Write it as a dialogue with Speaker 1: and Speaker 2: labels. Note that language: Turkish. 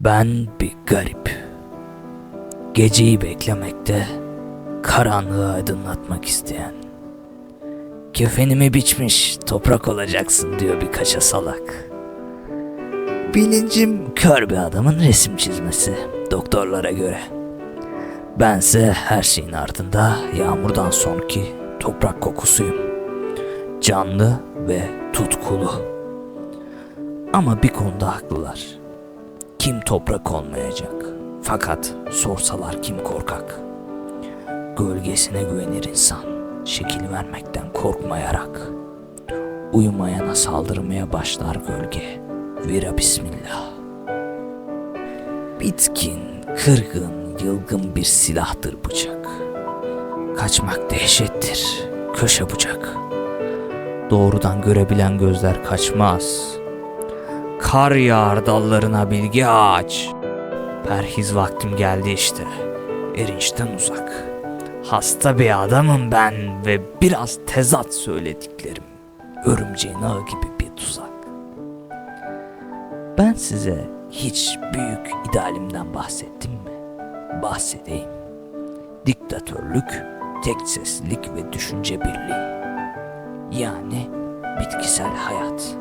Speaker 1: Ben bir garip. Geceyi beklemekte, karanlığı aydınlatmak isteyen. Kefenimi biçmiş, toprak olacaksın diyor bir kaşa salak. Bilincim kör bir adamın resim çizmesi, doktorlara göre. Bense her şeyin ardında yağmurdan sonki toprak kokusuyum. Canlı ve tutkulu. Ama bir konuda haklılar. Kim toprak olmayacak? Fakat sorsalar kim korkak? Gölgesine güvenir insan, şekil vermekten korkmayarak. Uyumayana saldırmaya başlar gölge. Vira bismillah. Bitkin, kırgın, yılgın bir silahtır bıçak. Kaçmak dehşettir, köşe bucak. Doğrudan görebilen gözler kaçmaz. Kar yağar dallarına bilgi ağaç. Perhiz vaktim geldi işte. Erinçten uzak. Hasta bir adamım ben ve biraz tezat söylediklerim. Örümceğin ağı gibi bir tuzak. Ben size hiç büyük idealimden bahsettim mi? Bahsedeyim. Diktatörlük, tek seslilik ve düşünce birliği. Yani bitkisel hayat.